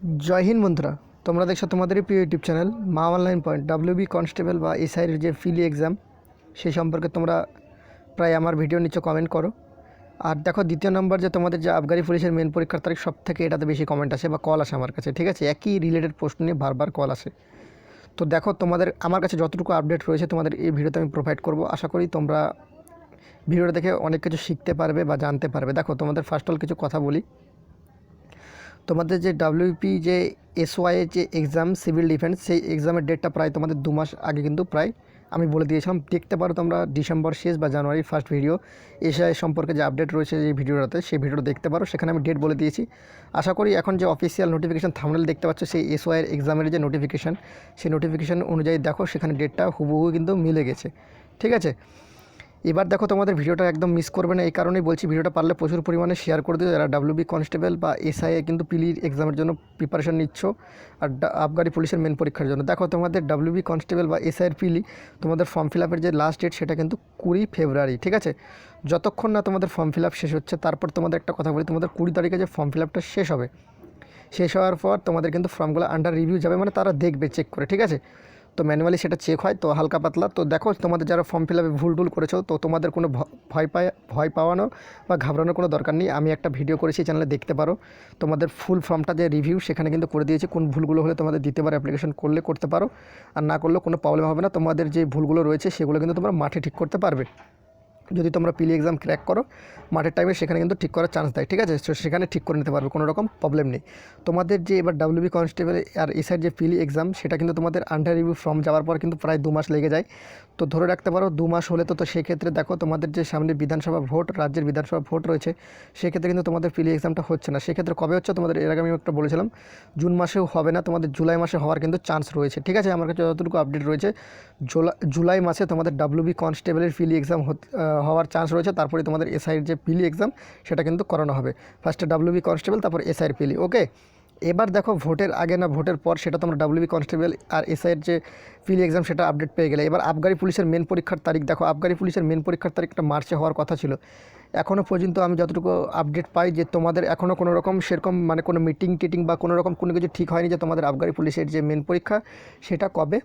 জয় হিন্দ বন্ধুরা, তোমরা দেখছ তোমাদেরই প্রিয় YouTube channel Maa online point. WB constable বা এসআইয়ের যে ফিলি এক্সাম সেই সম্পর্কে তোমরা প্রায় আমার ভিডিও নিচে কমেন্ট করো। আর দেখো, দ্বিতীয় নম্বর যে তোমাদের যে আবগারি পুলিশের মেন পরীক্ষার তারিখ সব থেকে এটাতে বেশি কমেন্ট আসে বা কল আসে আমার কাছে, ঠিক আছে? একই রিলেটেড প্রশ্ন নিয়ে বারবার কল আসে। তো দেখো, তোমাদের, আমার কাছে যতটুকু আপডেট রয়েছে তোমাদের এই ভিডিওতে আমি প্রোভাইড করব। আশা করি তোমরা ভিডিওটা দেখে অনেক কিছু শিখতে পারবে বা জানতে পারবে। দেখো, তোমাদের ফার্স্ট অল কিছু কথা বলি। তোমাদের যে ডাব্লিউপি যে এসওয়াই যে এক্সাম সিভিল ডিফেন্স সেই এক্সামের ডেটটা প্রায় তোমাদের দু মাস আগে কিন্তু প্রায় আমি বলে দিয়েছিলাম। দেখতে পারো তোমরা ডিসেম্বর শেষ বা জানুয়ারির ফার্স্ট ভিডিও এসআই সম্পর্কে যে আপডেট রয়েছে যে ভিডিওটাতে সেই ভিডিওটা দেখতে পারো। সেখানে আমি ডেট বলে দিয়েছি। আশা করি এখন যে অফিসিয়াল নোটিফিকেশান থামনেল দেখতে পাচ্ছ, সেই এসওয়াইয়ের এক্সামের যে নোটিফিকেশান সেই নোটিফিকেশান অনুযায়ী দেখো, সেখানে ডেটটা হুবহু কিন্তু মিলে গেছে। ঠিক আছে? এবার দেখো তোমাদের ভিডিওটা একদম মিস করবে না, এই কারণেই বলছি ভিডিওটা পারলে প্রচুর পরিমাণে শেয়ার করে দিও, যারা ডাব্লিউবি কনস্টেবল বা এসআই কিন্তু পিলির এক্সামের জন্য প্রিপারেশন নিচ্ছ আর আবগারি পুলিশের মেন পরীক্ষার জন্য। দেখো তোমাদের ডাব্লিউবি কনস্টেবল বা এসআইয়ের পিলি তোমাদের ফর্ম ফিল আপের যে লাস্ট ডেট সেটা কিন্তু কুড়ি ফেব্রুয়ারি ঠিক আছে? যতক্ষণ না তোমাদের ফর্ম ফিল আপ শেষ হচ্ছে, তারপর তোমাদের একটা কথা বলি, তোমাদের কুড়ি তারিখে যে ফর্ম ফিল আপটা শেষ হবে, শেষ হওয়ার পর তোমাদের কিন্তু ফর্মগুলো আন্ডার রিভিউ যাবে মানে তারা দেখবে চেক করে, ঠিক আছে? তো ম্যানুয়ালি সেটা চেক হয়, তো হালকা পাতলা। তো দেখো, তোমাদের যারা ফর্ম ফিল আপে ভুল টুল করেছ, তো তোমাদের কোনো ভয় পায়, ভয় পাওয়ানো বা ঘাবড়ানোর কোনো দরকার নেই। আমি একটা ভিডিও করেছি চ্যানেলে দেখতে পারো। তোমাদের ফুল ফর্মটা যে রিভিউ সেখানে কিন্তু করে দিয়েছে। কোন ভুলগুলো হলে তোমাদের দিতে পারো অ্যাপ্লিকেশন করলে করতে পারো। আর না করলেও কোনো প্রবলেম হবে না। তোমাদের যে ভুলগুলো রয়েছে, সেগুলো কিন্তু তোমরা মাঠে ঠিক করতে পারবে। যদি তোমরা পিলি এক্সাম ক্র্যাক করো, মাঠের টাইমে সেখানে কিন্তু ঠিক করার চান্স দেয়, ঠিক আছে? সেখানে ঠিক করে নিতে পারবে, কোনো রকম প্রবলেম নেই। তোমাদের যে এবার ডাব্লিউবি কনস্টেবল আর এসআইয়ের যে পিলি এক্সাম সেটা কিন্তু তোমাদের আন্ডার রিভিউ ফর্ম যাওয়ার পর কিন্তু প্রায় দু মাস লেগে যায়। তো ধরে রাখতে পারো, দু মাস হলে তো তো সেক্ষেত্রে দেখো তোমাদের যে সামনে বিধানসভা ভোট, রাজ্যের বিধানসভা ভোট রয়েছে, সেক্ষেত্রে কিন্তু তোমাদের পিলি এক্সামটা হচ্ছে না। সেক্ষেত্রে কবে হচ্ছে? তোমাদের এর আগে আমি একটা বলেছিলাম, জুন মাসেও হবে না, তোমাদের জুলাই মাসে হওয়ার কিন্তু চান্স রয়েছে, ঠিক আছে? আমার কাছে যতটুকু আপডেট রয়েছে জুলাই মাসে তোমাদের ডাব্লিউবি কনস্টেবলের পিলি এক্সাম হওয়ার চান্স রয়েছে। তারপরে তোমাদের এসআইয়ের যে পিলি এক্সাম সেটা কিন্তু করানো হবে। ফার্স্টে ডাব্লিউবি কনস্টেবল তারপর এসআইয়ের পিলি ওকে এবার দেখো ভোটের আগে না ভোটের পর সেটা তোমরা ডাব্লিউবি কনস্টেবল আর এসআইয়ের যে পিলি এক্সাম সেটা আপডেট পেয়ে গেলে। এবার আবগারি পুলিশের মেন পরীক্ষার তারিখ দেখো। আবগারি পুলিশের মেন পরীক্ষার তারিখটা মার্চে হওয়ার কথা ছিল। এখনও পর্যন্ত আমি যতটুকু আপডেট পাই যে তোমাদের এখনও কোনো রকম সেরকম মানে কোনো মিটিং টিটিং বা কোনো রকম কোনো কিছু ঠিক হয়নি যে তোমাদের আবগারি পুলিশের যে মেন পরীক্ষা, সেটা কবে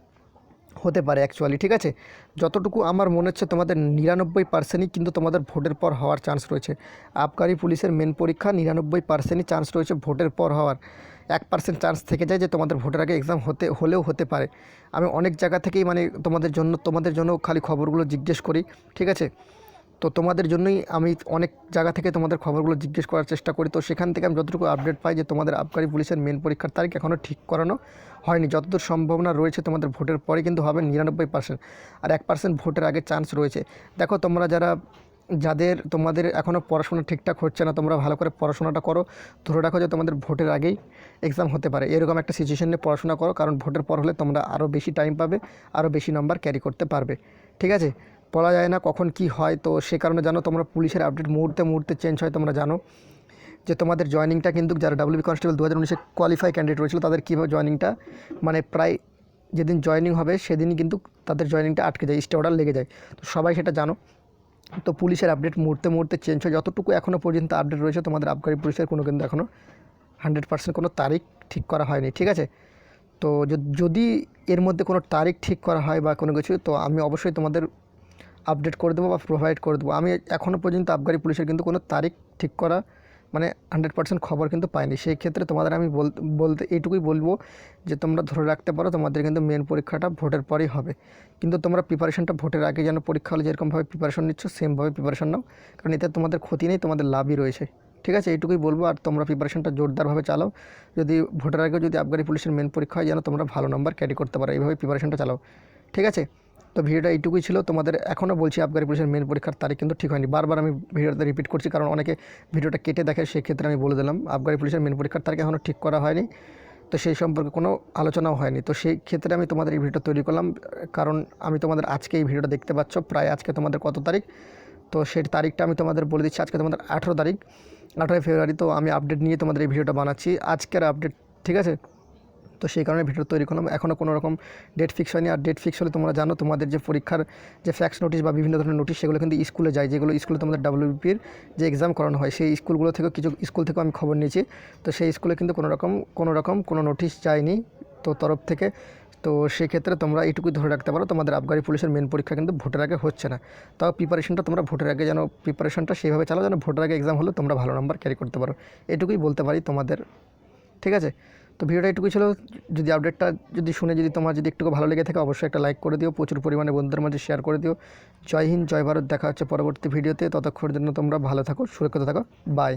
হতে পারে অ্যাকচুয়ালি ঠিক আছে? যতটুকু আমার মনে হচ্ছে তোমাদের নিরানব্বই পার্সেন্টই কিন্তু তোমাদের ভোটের পর হওয়ার চান্স রয়েছে। আবকারী পুলিশের মেন পরীক্ষা, নিরানব্বই পার্সেন্টই চান্স রয়েছে ভোটের পর হওয়ার। এক পার্সেন্ট চান্স থেকে যায় যে তোমাদের ভোটের আগে এক্সাম হতে, হলেও হতে পারে। আমি অনেক জায়গা থেকেই মানে তোমাদের জন্য তোমাদের জন্য খালি খবরগুলো জিজ্ঞেস করি, ঠিক আছে? তো তোমাদের জন্যই আমি অনেক জায়গা থেকে তোমাদের খবরগুলো জিজ্ঞেস করার চেষ্টা করি। তো সেখান থেকে আমি যতটুকু আপডেট পাই যে তোমাদের আবগারি পুলিশের মেন পরীক্ষার তারিখ এখনও ঠিক করানো হয়নি। যতদূর সম্ভাবনা রয়েছে তোমাদের ভোটের পরে কিন্তু হবে নিরানব্বই পার্সেন্ট আর এক পার্সেন্ট ভোটের আগে চান্স রয়েছে। দেখো, তোমরা যারা, যাদের, তোমাদের এখনও পড়াশোনা ঠিকঠাক হচ্ছে না, তোমরা ভালো করে পড়াশোনাটা করো। ধরে রাখো যে তোমাদের ভোটের আগেই এক্সাম হতে পারে। এরকম একটা সিচুয়েশন পড়াশোনা করো, কারণ ভোটের পর হলে তোমরা আরও বেশি টাইম পাবে আরও বেশি নাম্বার ক্যারি করতে পারবে। ঠিক আছে? বলা যায় না কখন কি হয়, তো সে কারণে জানো তোমরা পুলিশের আপডেট মুহূর্তে মুহূর্তে চেঞ্জ হয় তোমরা জানো। যে তোমাদের জয়নিংটা কিন্তু যারা ডাব্লিউবি কনস্টেবল দু হাজার উনিশে কোয়ালিফাই ক্যান্ডিডেট রয়েছিল, তাদের কীভাবে জয়নিংটা মানে প্রায় যেদিন জয়নিং হবে, সেদিনই কিন্তু তাদের জয়নিংটা আটকে যায় স্টে অর্ডার লেগে যায়। তো সবাই সেটা জানো। তো পুলিশের আপডেট মুহূর্তে মুহূর্তে চেঞ্জ হয়। যতটুকু এখনও পর্যন্ত আপডেট রয়েছে, তোমাদের আবগারি পুলিশের কোনো কিন্তু এখনও হান্ড্রেড পার্সেন্ট কোনো তারিখ ঠিক করা হয়নি, ঠিক আছে? তো যদি এর মধ্যে কোনো তারিখ ঠিক করা হয় বা কোনো কিছু, তো আমি অবশ্যই তোমাদের আপডেট করে দেবো বা প্রোভাইড করে দেবো। আমি এখনও পর্যন্ত আবগারি পুলিশের কিন্তু কোনো তারিখ ঠিক করা মানে হান্ড্রেড পার্সেন্ট খবর কিন্তু পাইনি। সেই ক্ষেত্রে তোমাদের আমি বল, বলতে, এইটুকুই বলব যে তোমরা ধরে রাখতে পারো, তোমাদের কিন্তু মেন পরীক্ষাটা ভোটের পরেই হবে। কিন্তু তোমরা প্রিপারেশনটা ভোটের আগে যেন পরীক্ষা হলে যেরকমভাবে প্রিপারেশন নিচ্ছ সেমভাবে প্রিপারেশন নাও। কারণ এতে তোমাদের ক্ষতি নেই, তোমাদের লাভই রয়েছে। ঠিক আছে? এইটুকুই বলব আর তোমরা প্রিপারেশনটা জোরদারভাবে চালাও। যদি ভোটের আগে যদি আবগারি পুলিশের মেন পরীক্ষা হয়, যেন তোমরা ভালো নাম্বার ক্যারি করতে পারো। এইভাবে প্রিপারেশনটা চালাও। ঠিক আছে? তো ভিডিওটা এইটুকুই ছিল। তোমাদের এখনও বলছি আবগারি পুলিশের মেন পরীক্ষার তারিখ কিন্তু ঠিক হয়নি। বারবার আমি ভিডিওটা রিপিট করছি, কারণ অনেকে ভিডিওটা কেটে দেখে সেক্ষেত্রে আমি বলে দিলাম আবগারি পুলিশের মেন পরীক্ষার তারিখ এখনও ঠিক করা হয়নি। তো সেই সম্পর্কে কোনো আলোচনাও হয়নি। তো সেই ক্ষেত্রে আমি তোমাদের এই ভিডিওটা তৈরি করলাম, কারণ আমি তোমাদের আজকে এই ভিডিওটা দেখতে পাচ্ছ, প্রায় আজকে তোমাদের কত তারিখ? তো সেই তারিখটা আমি তোমাদের বলে দিচ্ছি, আজকে তোমাদের আঠেরো তারিখ, আঠেরোই ফেব্রুয়ারি। তো আমি আপডেট নিয়ে তোমাদের এই ভিডিওটা বানাচ্ছি। আজকের আপডেট ঠিক আছে? তো সেই কারণে ভিডিও তৈরি করলাম। এখনও কোনো রকম ডেট ফিক্স হয়নি। আর ডেট ফিক্স হলে তোমরা জানো, তোমাদের যে পরীক্ষার যে ফ্যাক্স নোটিশ বা বিভিন্ন ধরনের নোটিশ সেগুলো কিন্তু স্কুলে যায়। যেগুলো স্কুলে তোমাদের ডাব্লিউবিপির যে এক্সাম করানো হয়, সেই স্কুলগুলো থেকে কিছু স্কুল থেকে আমি খবর নিয়েছি। তো সেই স্কুলে কিন্তু কোনো রকম কোনো রকম কোনো নোটিশ যায়নি তো তরফ থেকে। তো সেক্ষেত্রে তোমরা এইটুকুই ধরে রাখতে পারো, তোমাদের আবগারি পুলিশের মেন পরীক্ষা কিন্তু ভোটের আগে হচ্ছে না। তাও প্রিপারেশনটা তোমরা ভোটের আগে যেন প্রিপারেশনটা সেইভাবে চালাও, যেন ভোটের আগে এক্সাম হলে তোমরা ভালো নাম্বার ক্যারি করতে পারো। এটুকুই বলতে পারি তোমাদের। ঠিক আছে? তো ভিডিওটা একটু ছিল। যদি আপডেটটা যদি শুনে যদি তোমার যদি একটু ভালো লেগে থাকে, অবশ্যই একটা লাইক করে দিও। প্রচুর পরিমাণে বন্ধুদের মাঝে শেয়ার করে দিও। জয় হিন্দ, জয় ভারত। দেখা হচ্ছে পরবর্তী ভিডিওতে ততক্ষণের জন্য তোমরা ভালো থাকো, সুরক্ষিত থাকো। বাই